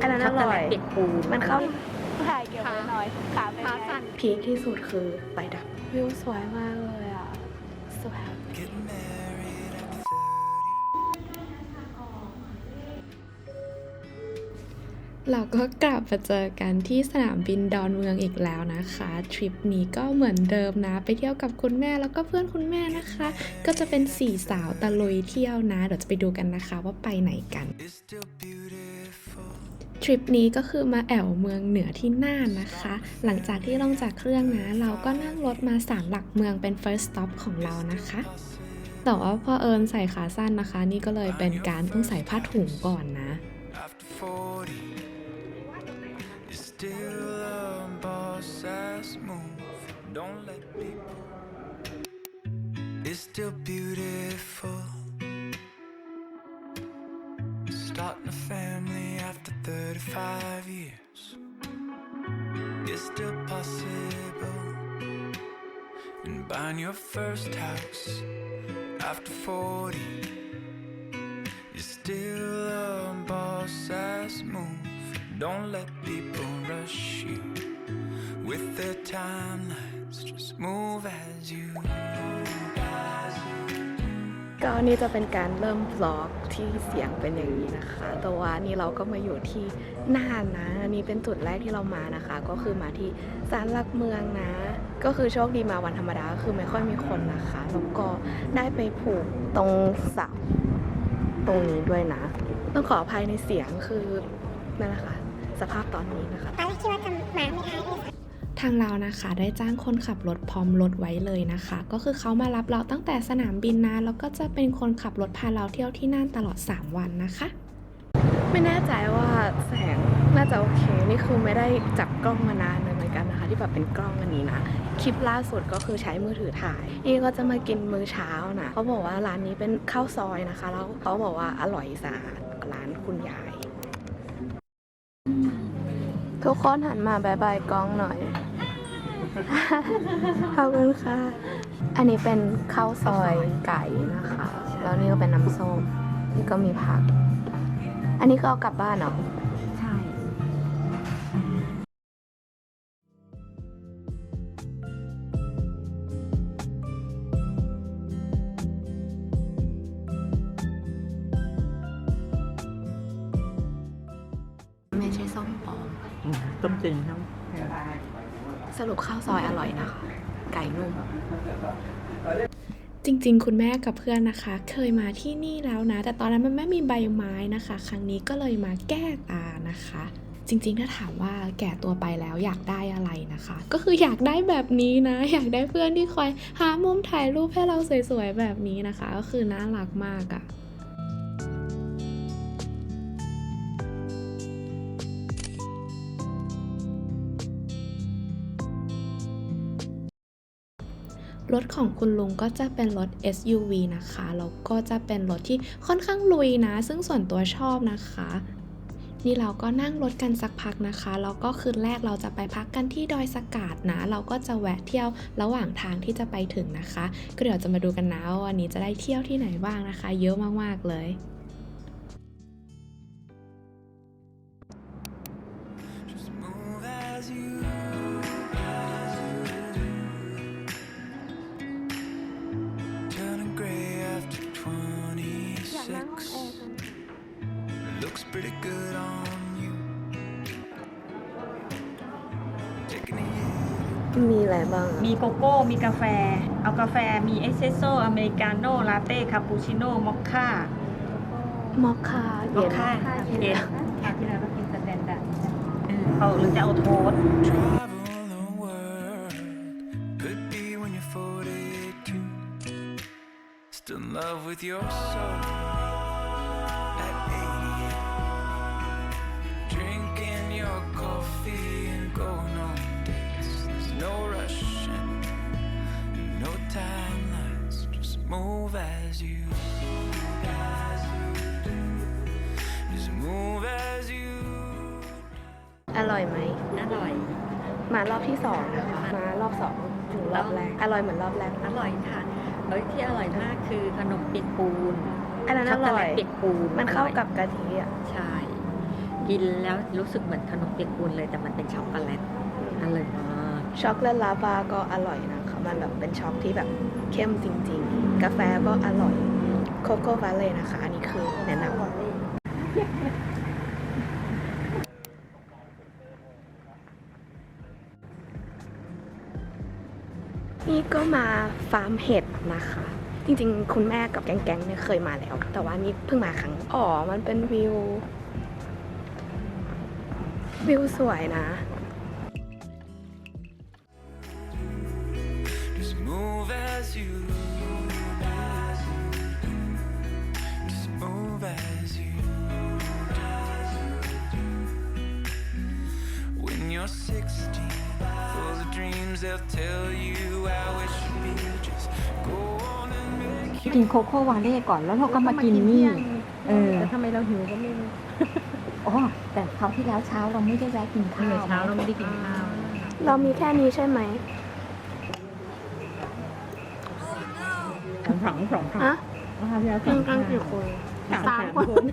อันนั้นอช็อกโกร่แลอยตเปียกปูนมันเข้าถ่ายเกี่ยวไว้หน่อยขาเป็นขาไงสั่นพีคที่สุดคือไฟดับวิวสวยมากเลยอะ สวย Get married at เราก็กลับมาเจอกันที่สนามบินดอนเมืองอีกแล้วนะคะ ทริปนี้ก็เหมือนเดิมนะ ไปเที่ยวกับคุณแม่แล้วก็เพื่อนคุณแม่นะคะ ก็จะเป็นสี่สาวตะลุยเที่ยวนะ เดี๋ยวจะไปดูกันนะคะว่าไปไหนกัน ทริปนี้ก็คือมาแอวเมืองเหนือที่น่านนะคะ หลังจากที่ลงจากเครื่องนะ เราก็นั่งรถมาสามหลักเมืองเป็น first stop ของเรานะคะ แต่ว่าพอเอิญใส่ขาสั้นนะคะ นี่ก็เลยเป็นการต้องใส่ผ้าถุงก่อนนะ It's still beautiful. Starting a family 35 years. It's still possible. And buying your first house after 40. You're still a boss ass move. Don't let people rush you with their timelines. Just move as you. ก็นี่จะเป็นการเริ่ม vlog ที่เสียงเป็นอย่างนี้นะคะ แต่ว่านี่เราก็มาอยู่ที่น่านนะอันนี้เป็นจุดแรกที่เรามานะคะ ก็คือมาที่ศาลหลักเมืองนะ ก็คือโชคดีมาวันธรรมดาคือไม่ค่อยมีคนนะคะแล้วก็ได้ไปผูกตรงเสาตรงนี้ด้วยนะ ต้องขออภัยในเสียงคือนั่นแหละค่ะสภาพตอนนี้นะคะตอนแรกคิดว่าจะมาไม่ได้ ทางเรานะคะได้จ้างคนขับรถพร้อมรถไว้เลยนะคะ ก็คือเขามารับเราตั้งแต่สนามบินนะแล้วก็จะเป็นคนขับรถพาเราเที่ยวที่น่านตลอด 3 วันนะคะ ไม่แน่ใจว่าแสงน่าจะโอเคนี่คือไม่ได้จับกล้องมานานเลยเหมือนกันนะคะ ที่แบบเป็นกล้องอันนี้นะคลิปล่าสุดก็คือใช้มือถือถ่ายนี่ก็จะมากินมื้อเช้านะเขาบอกว่าร้านนี้เป็นข้าวซอยนะคะแล้วเขาบอกว่าอร่อยสะอาดกว่าร้านคุณยายทุกคนหันมาบายบายกล้องหน่อย ขอบคุณค่ะ อันนี้เป็นข้าวซอยไก่นะคะ แล้วนี่ก็เป็นน้ำส้มนี่ก็มีผัก อันนี้ก็เอากลับบ้านเนาะ สรุปข้าวซอยอร่อยนะคะ ไก่นุ่ม จริงๆ คุณแม่กับเพื่อนนะคะ เคยมาที่นี่แล้วนะ แต่ตอนนั้นมันไม่มีใบไม้นะคะ ครั้งนี้ก็เลยมาแก้ตานะคะ จริงๆ ถ้าถามว่าแก่ตัวไปแล้วอยากได้อะไรนะคะ ก็คืออยากได้แบบนี้นะ อยากได้เพื่อนที่คอยหามุมถ่ายรูปให้เราสวยๆแบบนี้นะคะ ก็คือน่ารักมากอะ รถของคุณลุงก็จะเป็นรถ SUV นะคะแล้วก็จะเป็นรถที่ค่อนข้างลุยนะ ซึ่งส่วนตัวชอบนะคะ นี่เราก็นั่งรถกันสักพักนะคะแล้วก็คืนแรกเราจะไปพักกันที่ดอยสกาดนะ เราก็จะแวะเที่ยวระหว่างทางที่จะไปถึงนะคะ ก็เดี๋ยวจะมาดูกันนะว่าวันนี้จะได้เที่ยวที่ไหนบ้างนะคะ เยอะมากๆเลย Looks pretty good on you. Taking a hit. มีอะไรบ้างอะมีโกโก้ มีกาแฟ เอากาแฟ มีเอสเ e สโซอเมริกาโน่ ลาเต้ คาปูชิโน่ มอคค่ามอคคามอเย็คนค่าเย็นคราวที่แล้วก็กินสแตนดาร์ดเออเอาหรือจะเอาโทสต์ Travel the world. Could be when you're 42. Still in love with your soul. อร่อยไหม อร่อย มารอบที่สองนะคะมารอบสองถึงรอบแรก อร่อยเหมือนรอบแรก อร่อยค่ะเฮ้ยที่อร่อยมากคือขนมเปียกปูน อันนั้นอช็อกโกร่อแลยตเปียกปูน มันเข้าอร่อยกับกะทิอะ ใช่ กินแล้วรู้สึกเหมือนขนมเปียกปูนเลยแต่มันเป็นช็อกโกแลต อร่อยมาก ช็อกโกแลตลาวาก็อร่อยนะคะ มันแบบเป็นช็อกที่แบบเข้มจริง ๆ กาแฟก็อร่อยโคโค่วาเล่นะคะ อันนี้คือแนะนำนี่ก็มาฟาร์มเห็ดนะคะ จริงๆ คุณแม่กับแก๊งๆเนี่ยเคยมาแล้ว แต่ว่านี่เพิ่งมาครั้งอ๋อ มันเป็นวิว วิวสวยนะ move as you 16 Full of dreams they'll tell you how it should be Just go on and make กินโคโค่วาเล่ก่อนแล้วเราก็มากินนี่ เออ แต่ทำไมเราหิวก็ไม่รู้อ๋อแต่คราวที่แล้วเช้าเราไม่ได้แวะกินข้าวเช้าเราไม่ได้กินข้าวเรามีแค่นี้ใช่ไหมสองถังสองถังฮะคราวที่แล้วสกิอนงกัถันงกี่คนสามคน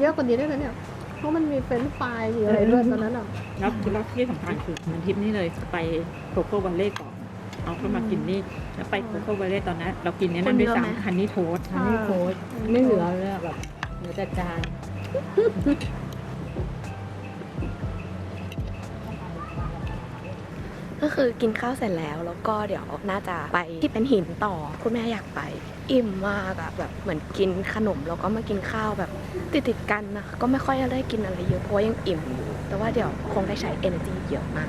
เยอะกว่านี้ได้ไหมเนี่ย เพราะมันมีเฟรนช์ฟรายมีอะไรด้วยตอนนั้นอะแล้วแล้วที่สำคัญคือมันทริปนี้เลยไปโคโค่วันเล่ก่อนเอาเข้ามากินนี่แล้วไปโคโค่วันเล่ตอนนั้น เรากินเนี่ยนั่นด้วยซ้ำฮันนี่โทสต์ฮันนี่โค้ชไม่เหลือเลยอะแบบเหลือแต่จานก็คือกินข้าวเสร็จแล้วแล้วก็เดี๋ยวน่าจะไปที่เป็นหินต่อ คุณแม่อยากไป อิ่มมากอะแบบเหมือนกินขนมแล้วก็มากินข้าวแบบ ติดติดกันนะ ก็ไม่ค่อยได้กินอะไรเยอะเพราะยังอิ่มอยู่ แต่ว่าเดี๋ยวคงได้ใช้ energy เยอะมาก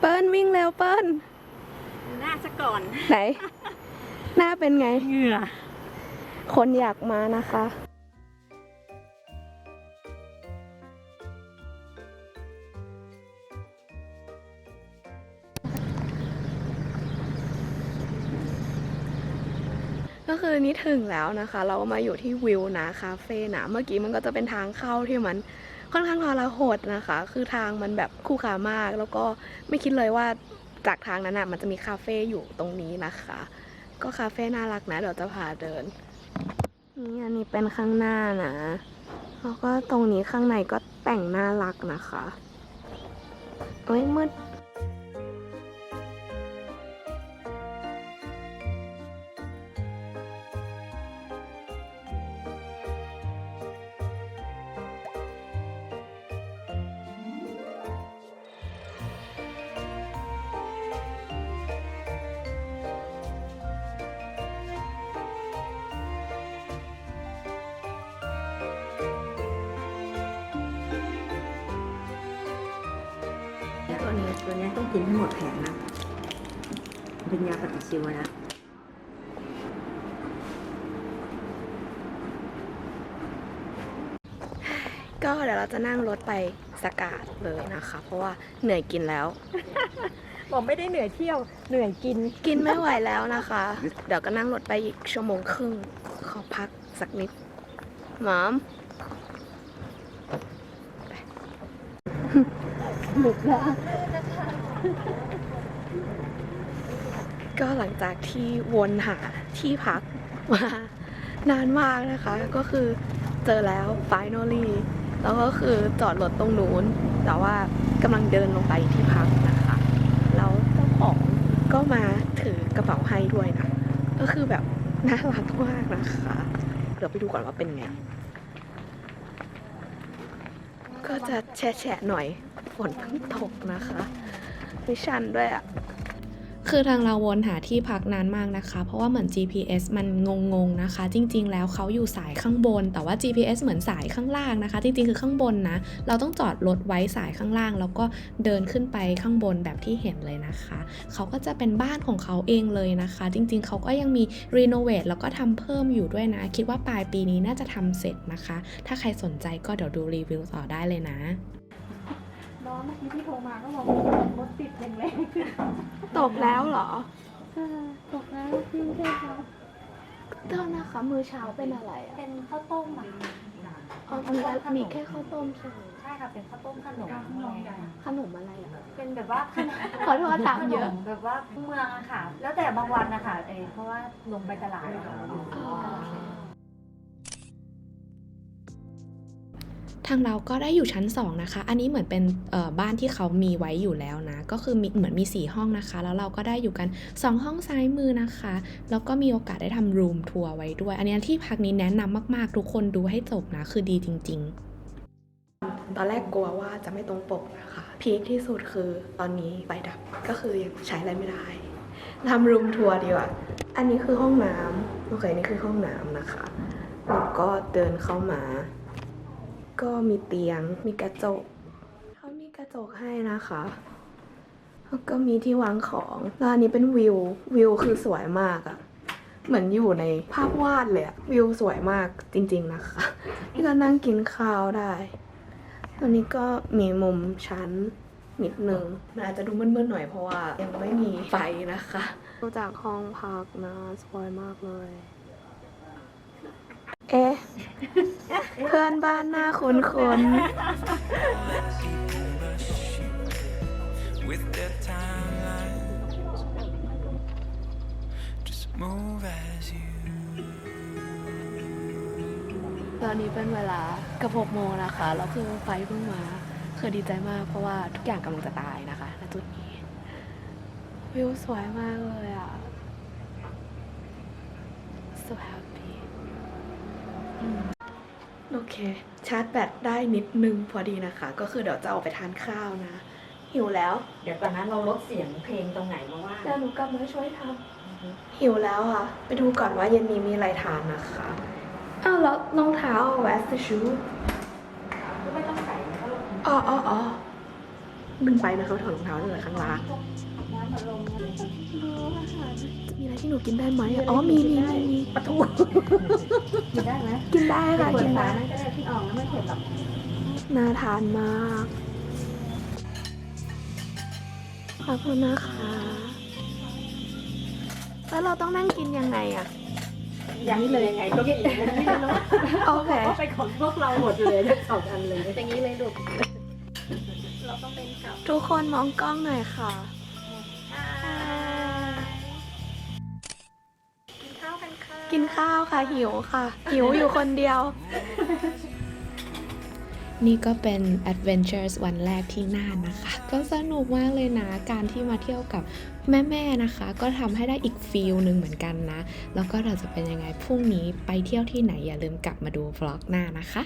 เปิ้ลวิ่งเร็วเปิ้ลหน้าซะก่อน ไหน หน้าเป็นไง เหงื่อ คนอยากมานะคะ ก็คือนี่ถึงแล้วนะคะ เรามาอยู่ที่วิวนะคาเฟ่นะ เมื่อกี้มันก็จะเป็นทางเข้าที่มัน ค่อนข้างทรหดนะคะ คือทางมันแบบคู่ขามาก แล้วก็ไม่คิดเลยว่าจากทางนั้นอะมันจะมีคาเฟ่อยู่ตรงนี้นะคะ ก็คาเฟ่น่ารักนะ เดี๋ยวจะพาเดิน นี่อันนี้เป็นข้างหน้านะแล้วก็ตรงนี้ข้างในก็แต่งน่ารักนะคะ เอ้ยมืด ตัวนี้ตัวนี้ต้องกินให้หมดแผงนะ เป็นยาปฏิชีวนะก็เดี๋ยวเราจะนั่งรถไปสกาดเลยนะคะ เพราะว่าเหนื่อยกินแล้ว บอกไม่ได้เหนื่อยเที่ยวเหนื่อยกินกินไม่ไหวแล้วนะคะ เดี๋ยวก็นั่งรถไปอีกชั่วโมงครึ่งขอพักสักนิดหมอม ก็หลังจากที่วนหาที่พักมานานมากนะคะ ก็คือเจอแล้ว finally แล้วก็คือจอดรถตรงนู้น แต่ว่ากำลังเดินลงไปที่พักนะคะ แล้วเจ้าของก็มาถือกระเป๋าให้ด้วยนะ ก็คือแบบน่ารักมากนะคะ เดี๋ยวไปดูก่อนว่าเป็นไง ก็จะแฉะๆหน่อย ฝนเพิ่งตกนะคะ ม่ชันด้วยอะคือทางเราวนหาที่พักนานมากนะคะ เพราะว่าเหมือน GPS มันงงๆนะคะ จริง ๆ แล้วเขาอยู่สายข้างบน แต่ว่า GPS เหมือนสายข้างล่างนะคะ จริง ๆ คือข้างบนนะ เราต้องจอดรถไว้สายข้างล่าง แล้วก็เดินขึ้นไปข้างบนแบบที่เห็นเลยนะคะ เขาก็จะเป็นบ้านของเขาเองเลยนะคะ จริง ๆ เขาก็ยังมีรีโนเวทแล้วก็ทำเพิ่มอยู่ด้วยนะ คิดว่าปลายปีนี้น่าจะทำเสร็จนะคะ ถ้าใครสนใจก็เดี๋ยวดูรีวิวต่อได้เลยนะ น้องเมื่อกี้ที่โทรมาก็บอกรถติดแรงตกแล้วเหรอๆตกแล้วพี่เทพครับโทษนะคะ มือเช้าเป็นอะไรอะเป็นข้าวต้มอะค่ะอ๋อมีมีแค่ข้าวต้มใช่ไหมใช่ค่ะเป็นข้าวต้มขนมขนมอะไรอะเป็นแบบว่าขนมขอโทษถามเยอะขนมแบบว่าเมืองอะค่ะ แล้วแต่บางวันนะคะเออเพราะว่าลงไปตลาด ทางเราก็ได้อยู่ชั้น 2 นะคะ อันนี้เหมือนเป็นบ้านที่เขามีไว้อยู่แล้วนะ ก็คือมีเหมือนมี 4 ห้องนะคะ แล้วเราก็ได้อยู่กัน 2 ห้องซ้ายมือนะคะ แล้วก็มีโอกาสได้ทำรูมทัวร์ไว้ด้วย อันนี้ที่พักนี้แนะนำมากๆ ทุกคนดูให้จบนะ คือดีจริง ๆ ตอนแรกกลัวว่าจะไม่ตรงปกนะคะ พีคที่สุดคือตอนนี้ไฟดับ ก็คือยังใช้อะไรไม่ได้ทำรูมทัวร์ดีกว่า อันนี้คือห้องน้ำโอเค นี่คือห้องน้ำนะคะ แล้วก็เดินเข้ามา ก็มีเตียง มีกระจก เขามีกระจกให้นะคะแล้วก็มีที่วางของแล้วอันนี้เป็นวิว วิวคือสวยมากอะเหมือนอยู่ในภาพวาดเลยอะวิวสวยมากจริง ๆนะคะ นี่ก็นั่งกินข้าวได้ ตอนนี้ก็มีมุมชั้นนิดนึงมันอาจจะดูมืดๆหน่อยเพราะว่ายังไม่มีไฟนะคะดูจากห้องพักนะสวยมากเลย เอ๊ะ เพื่อนบ้านหน้าคุ้น with their timelines. Just move as you. ๆตอนนี้เป็นเวลาเกับหกโมงนะคะ แล้วคือไฟเพิ่งมาคือดีใจมากเพราะว่าทุกอย่างกำลังจะตายนะคะณจุดนี้ วิวสวยมากเลยอะ so happy อืม โอเค ชาร์จแบตได้นิดนึงพอดีนะคะ ก็คือเดี๋ยวจะออกไปทานข้าวนะ หิวแล้ว เดี๋ยวก่อนนั้นเราลดเสียงเพลงตรงไหนมาว่าเดี๋ยวหนูกลับมาช่วยทำหิวแล้วอะ ไปดูก่อนว่าเย็นนี้มีอะไรทานนะคะ อ้าวแล้วรองเท้าแวสต์ชูไม่ต้องใส่อ๋ออ๋ออ๋อดึงไปนะคะถอดรองเท้าเลยข้างล่างมีอะไรที่หนูกินได้ไหมอะอ๋อมีมีมีมีปลาทู กินได้ไหมกินได้ค่ะ กินได้นั่นก็ได้ที่ออกแล้วไม่เผ็ดหรอกน่าทานมาก ขอบคุณนะคะ แล้วเราต้องนั่งกินยังไงอะ อย่างนี้เลยยังไงก็กินอย่างนี้เลยเนาะโอเค ก็ไปของพวกเราหมดเลยทั้งสองอันเลยอย่างนี้เลยลูกทุกคนมองกล้องหน่อยค่ะ กินข้าวค่ะหิวค่ะ หิวอยู่คนเดียว นี่ก็เป็น Adventures วันแรกที่น่านนะคะ ก็สนุกมากเลยนะ การที่มาเที่ยวกับแม่ๆนะคะ ก็ทำให้ได้อีกฟีลหนึ่งเหมือนกันนะ แล้วก็เราจะเป็นยังไงพรุ่งนี้ไปเที่ยวที่ไหนอย่าลืมกลับมาดูวล็อกหน้านะคะ